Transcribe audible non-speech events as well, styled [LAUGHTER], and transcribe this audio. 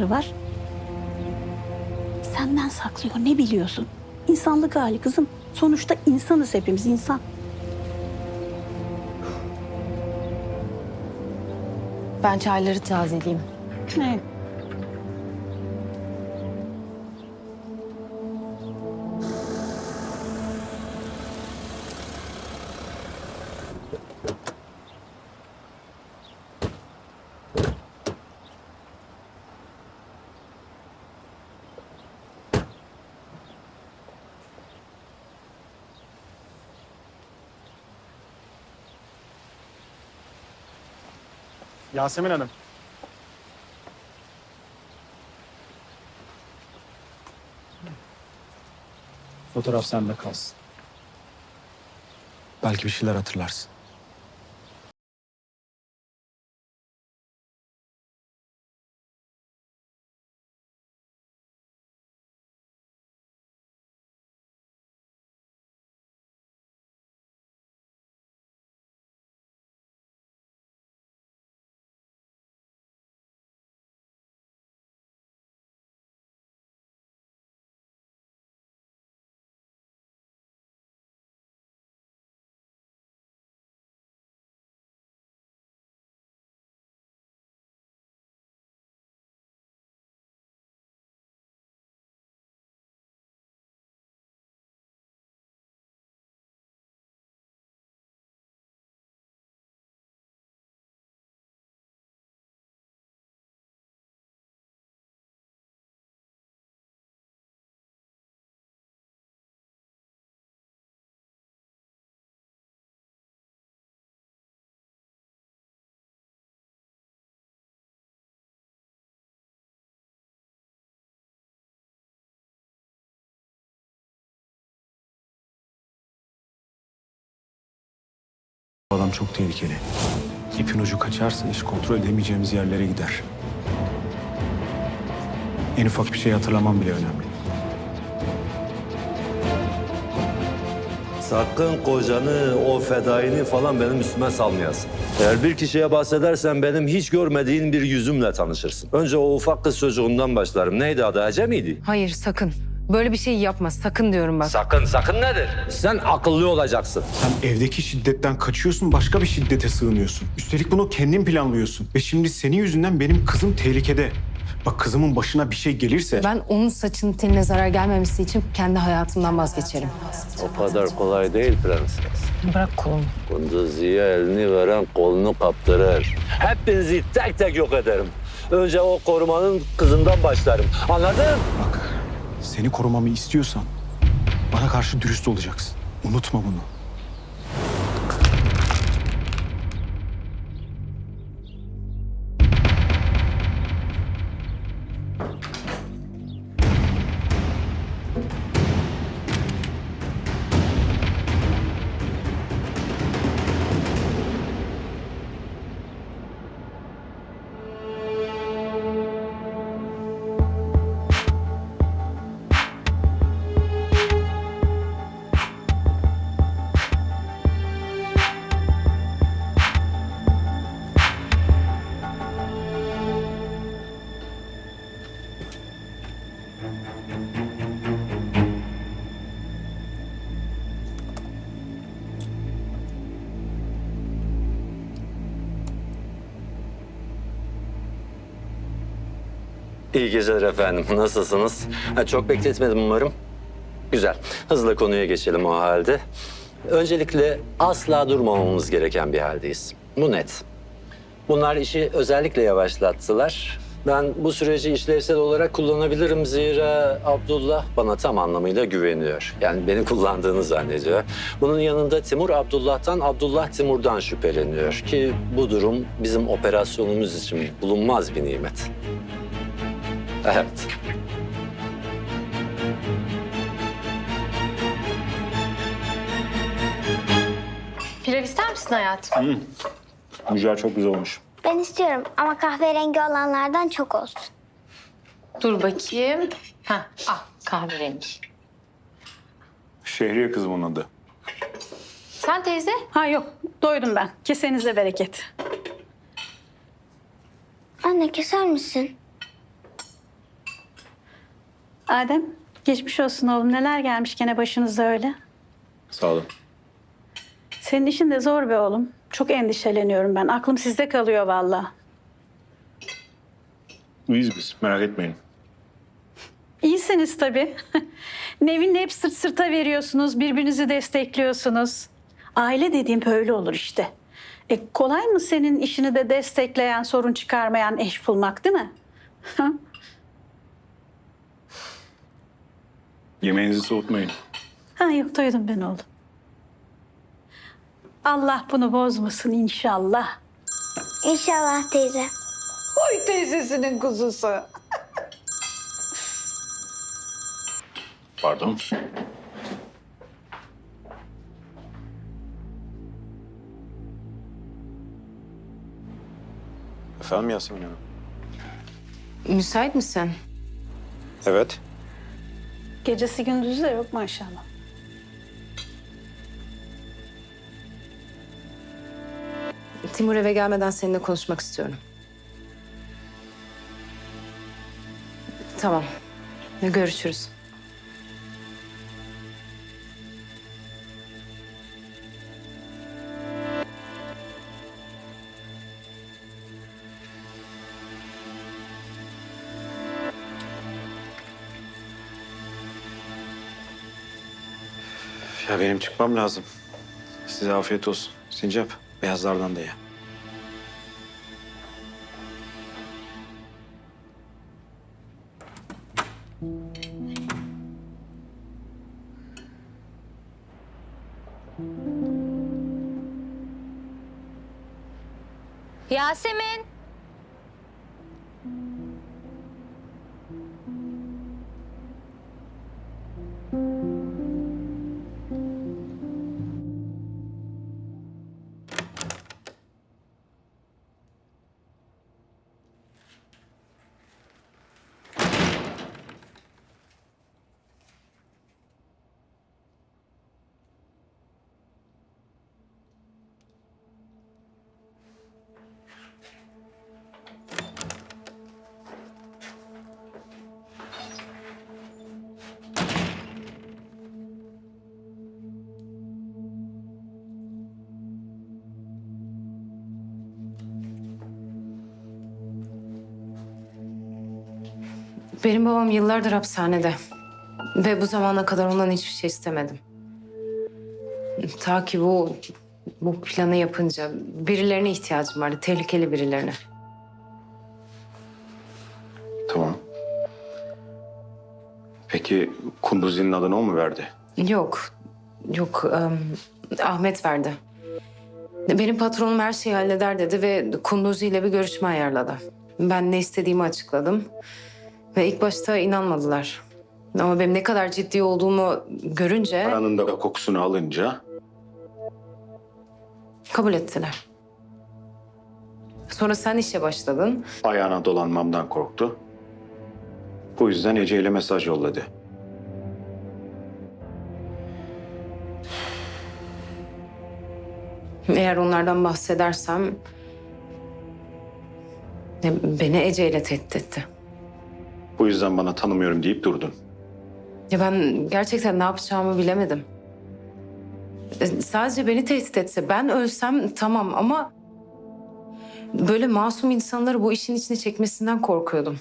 var. Senden saklıyor ne biliyorsun? İnsanlık hali kızım. Sonuçta insanız hepimiz insan. Ben çayları tazeleyeyim. Evet. Yasemin Hanım. Fotoğraf sende kalsın. Belki bir şeyler hatırlarsın. Bu adam çok tehlikeli. İpin ucu kaçarsa iş kontrol edemeyeceğimiz yerlere gider. En ufak bir şey hatırlamam bile önemli. Sakın kocanı, o fedaini falan benim üstüme salmayasın. Eğer bir kişiye bahsedersen benim hiç görmediğin bir yüzümle tanışırsın. Önce o ufak kız çocuğundan başlarım. Neydi adı? Ece miydi? Hayır sakın. Böyle bir şey yapma. Sakın diyorum bak. Sakın, sakın nedir? Sen akıllı olacaksın. Sen evdeki şiddetten kaçıyorsun, başka bir şiddete sığınıyorsun. Üstelik bunu kendin planlıyorsun. Ve şimdi senin yüzünden benim kızım tehlikede. Bak kızımın başına bir şey gelirse... Ben onun saçının teline zarar gelmemesi için kendi hayatımdan vazgeçerim. O kadar kolay değil prenses. Bırak kolumu. Kunduzi'ye elini veren kolunu kaptırır. Hepinizi tek tek yok ederim. Önce o korumanın kızından başlarım. Anladın? Bak, seni korumamı istiyorsan bana karşı dürüst olacaksın. Unutma bunu. İyi geceler efendim. Nasılsınız? Ha, çok bekletmedim umarım. Güzel. Hızla konuya geçelim o halde. Öncelikle asla durmamamız gereken bir haldeyiz. Bu net. Bunlar işi özellikle yavaşlattılar. Ben bu süreci işlevsel olarak kullanabilirim zira Abdullah bana tam anlamıyla güveniyor. Yani beni kullandığını zannediyor. Bunun yanında Timur Abdullah'tan, Abdullah Timur'dan şüpheleniyor ki bu durum bizim operasyonumuz için bulunmaz bir nimet. Evet. Pilav ister misin hayatım? Mücver çok güzel olmuş. Ben istiyorum ama kahverengi olanlardan çok olsun. Dur bakayım. Ha, al kahverengi. Şehriye kızım onun adı. Sen teyze? Ha yok doydum ben. Kesenize bereket. Anne keser misin? Adem, geçmiş olsun oğlum. Neler gelmiş gene başınıza öyle? Sağ olun. Senin işin de zor be oğlum. Çok endişeleniyorum ben. Aklım sizde kalıyor vallahi. İyiyiz biz merak etmeyin. İyisiniz tabii. [LAUGHS] Nevin'le hep sırt sırta veriyorsunuz, birbirinizi destekliyorsunuz. Aile dediğim böyle olur işte. E, kolay mı senin işini de destekleyen, sorun çıkarmayan eş bulmak değil mi? [LAUGHS] Yemeğinizi soğutmayın. Ha yok doydum ben oğlum. Allah bunu bozmasın inşallah. İnşallah teyze. Oy teyzesinin kuzusu. Pardon. Efendim Yasemin Hanım? Müsait misin? Evet. Gecesi gündüzü de yok maşallah. Timur eve gelmeden seninle konuşmak istiyorum. Tamam. Görüşürüz. Ya benim çıkmam lazım. Size afiyet olsun. Sincap, beyazlardan da ye. Yasemin. Benim babam yıllardır hapishanede. Ve bu zamana kadar ondan hiçbir şey istemedim. Ta ki bu, bu planı yapınca birilerine ihtiyacım vardı. Tehlikeli birilerine. Tamam. Peki Kunduzi'nin adını o mu verdi? Yok, yok. em, Ahmet verdi. Benim patronum her şeyi halleder dedi ve Kunduzi ile bir görüşme ayarladı. Ben ne istediğimi açıkladım. Ve ilk başta inanmadılar. Ama benim ne kadar ciddi olduğumu görünce Paranın da kokusunu alınca kabul ettiler. Sonra sen işe başladın. ayağına dolanmamdan korktu. Bu yüzden Ece ile mesaj yolladı. Eğer onlardan bahsedersem... e, Beni Ece ile tehdit etti. Bu yüzden bana tanımıyorum deyip durdun. Ya ben gerçekten ne yapacağımı bilemedim. E, Sadece beni tehdit etse ben ölsem tamam ama... Böyle masum insanları bu işin içine çekmesinden korkuyordum.